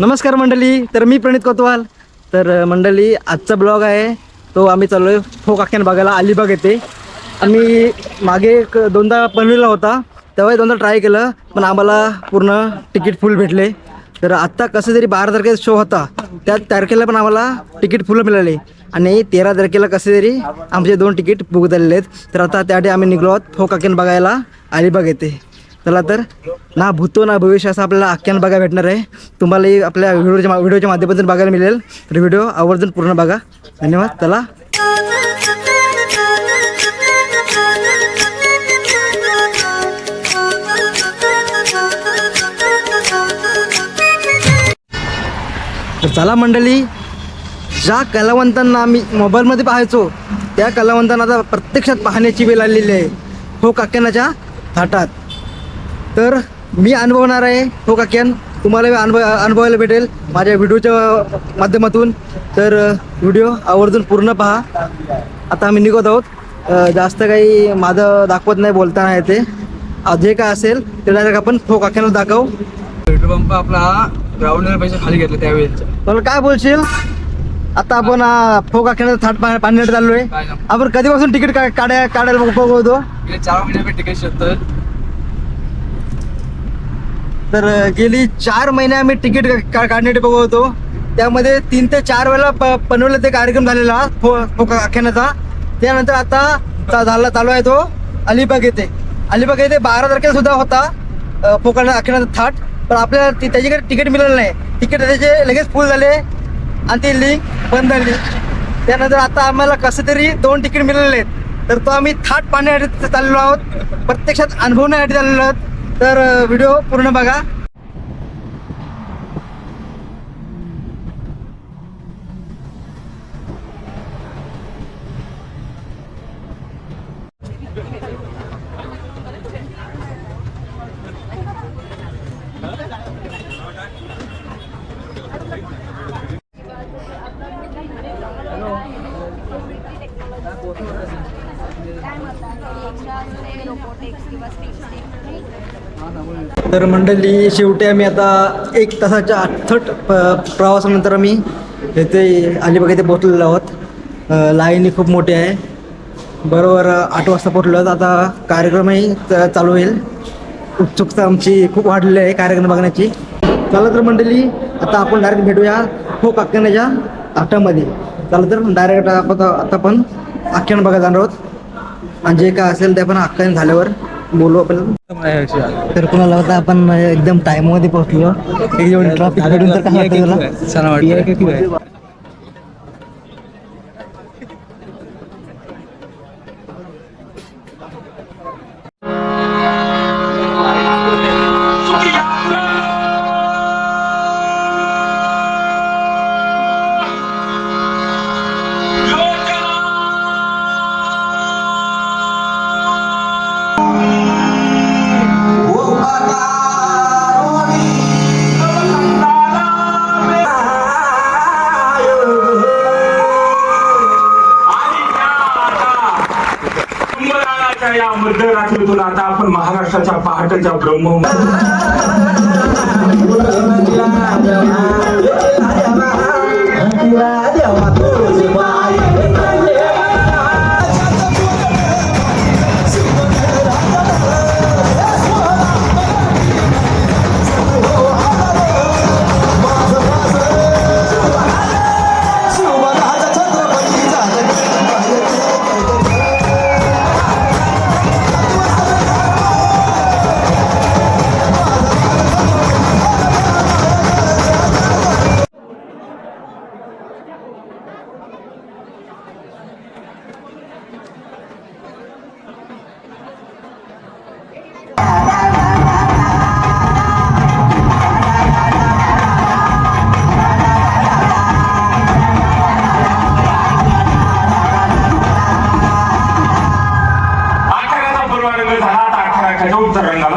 नमस्कार मंडळी तर मी प्रणित कोतवाल. तर मंडळी आजचा ब्लॉग आहे तो आम्ही चाललो आहे हो फोक आख्यान बघायला अलिबाग येते आम्ही मागे एक दोनदा पनवेलला होता तेव्हा दोनदा ट्राय केलं पण आम्हाला पूर्ण तिकीट फुल भेटले. तर आत्ता कसं तरी बारा तारखेचा शो होता त्या तारखेला पण आम्हाला तिकीट फुलं मिळाले. आणि तेरा तारखेला कसे तरी आमचे दोन तिकीट बुक झालेले आहेत. तर आता त्यासाठी आम्ही निघलो आहोत हो फोक आख्यान बघायला अलिबाग येते चला तर ना भूतो ना भविष्य असं आपल्याला आख्यान बघायला भेटणार आहे. तुम्हालाही आपल्या व्हिडिओच्या व्हिडिओच्या माध्यमातून बघायला मिळेल. तर व्हिडिओ आवर्जून पूर्ण बघा. धन्यवाद. चला. तर चला मंडळी ज्या कलावंतांना आम्ही मोबाईलमध्ये पाहायचो त्या कलावंतांना आता प्रत्यक्षात पाहण्याची वेळ आलेली आहे. हो काक्यानाच्या थाटात. तर मी अनुभवणार आहे. हो काक्यान तुम्हाला अनुभव अनुभवायला भेटेल माझ्या व्हिडिओच्या माध्यमातून. तर व्हिडिओ आवर्जून पूर्ण पहा. आता आम्ही निघत आहोत. जास्त काही माझं दाखवत नाही बोलताना येते जे काय असेल ते डायरेक्ट आपण फो काक्यानं दाखव. पेट्रोल पंप आपला ग्राउंडवर पैसे खाली घेतले त्यावेळेस मला काय बोलशील? आता आपण फोक आख्यानं थाट पा- पाहण्यासाठी चाललो आहे काय ना आपण कधीपासून तिकीट काढाय काढायला बघतो चार महिन्यापैकी तिकीट शोधतोय. तर गेली चार महिने आम्ही तिकीट का- काढण्यासाठी होतो. त्यामध्ये तीन ते चार वेळेला प ते कार्यक्रम झालेला फो फोक आख्यानाचा. त्यानंतर आता झाला चालू आहे तो अलिबाग येथे. अलिबाग येथे बारा तारखेला सुद्धा होता अ, फोकाना आख्यानाचा थाट. पण आपल्याला ती- त्याच्याकडे तिकीट मिळालं नाही. तिकीट त्याचे लगेच फुल झाले आणि ती लिंक बंद झाली. त्यानंतर आता आम्हाला कसं तरी दोन तिकीट मिळालेले आहेत. तर तो आम्ही थाट पाहण्यासाठी चाललेलो आहोत. प्रत्यक्षात अनुभवण्यासाठी चाललेलो आहोत. तर व्हिडिओ पूर्ण बघा. रोबोटिक्स किंवा तर मंडळी शेवटी आम्ही आता एक तासाच्या अठ्ठट प- प्रवासानंतर आम्ही येथे अलिबाग येथे पोहोचलेलो आहोत. लाईनी खूप मोठी आहे. बरोबर आठ वाजता पोहोचलो आहोत. आता कार्यक्रमही चालू होईल. उत्सुकता आमची खूप वाढलेली आहे कार्यक्रम बघण्याची. चला तर मंडळी आता आपण डायरेक्ट भेटूया. हो काकण्याच्या आठामध्ये. चला तर डायरेक्ट आपण आता आपण आख्यान बघायला जाणार आहोत. आणि जे काय असेल ते आपण आख्यान झाल्यावर बोलू आपण तर कुणाला होता आपण एकदम टाइममध्ये पोहोचलो. ट्रॅफिक भेटून तर काय वाटतं तुला? आता या कुंभराळाच्या या आता आपण महाराष्ट्राच्या पहाटेच्या ब्रह्म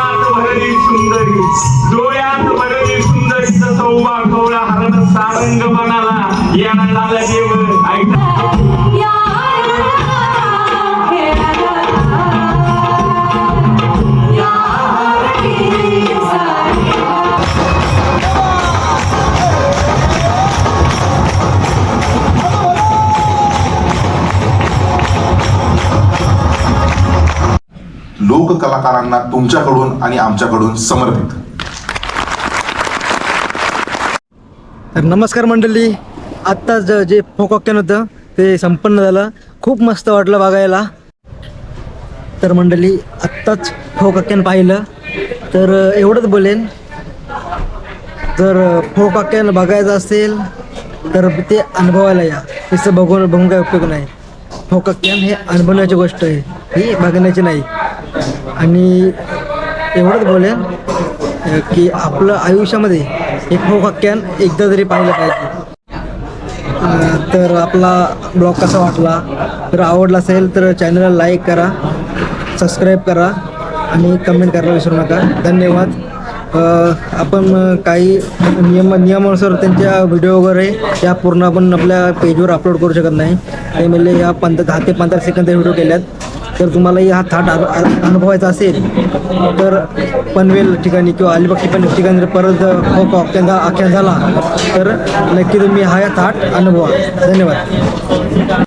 डोळ्यात भरली सुंदरी डोळ्यात भरली सुंदरीचा सौभाग्य हरण सारंग मनाला कलाकारांना तुमच्याकडून आणि आमच्याकडून समर्पित. तर नमस्कार मंडळी. आत्ताच जे फोक ऑक्कॅन होतं ते संपन्न झालं. खूप मस्त वाटलं बघायला. तर मंडळी आत्ताच फोक ऑक्कॅन पाहिलं. तर एवढंच बोलेन. जर फोक ऑक्कॅन बघायचं असेल तर ते अनुभवायला या. तिचं बघून बघून काय उपयोग नाही. फोक ऑक्कॅन हे अनुभवण्याची गोष्ट आहे. ही बघण्याची नाही. आणि एवढंच बोलेन की आपलं आयुष्यामध्ये एक फोक ऑक्कॅन एकदा तरी पाहिलं पाहिजे तर आपला ब्लॉग कसा वाटला? तर आवडला असेल तर चॅनलला लाईक करा सबस्क्राईब करा आणि कमेंट करायला विसरू नका. धन्यवाद. आपण काही नियम नियमानुसार त्यांच्या व्हिडिओ वगैरे या पूर्ण आपण आपल्या पेजवर अपलोड करू शकत नाही. ते म्हणजे या पंधरा दहा ते पंधरा सेकंद व्हिडिओ केल्यात. तर तुम्हालाही हा थाट अनु- अनुभवायचा असेल तर पनवेल ठिकाणी किंवा अलिबाग ठिकाणी ठिकाणी जर परत हो अख्यांदा आख्यान झाला तर नक्की तुम्ही हा थाट अनुभवा. धन्यवाद.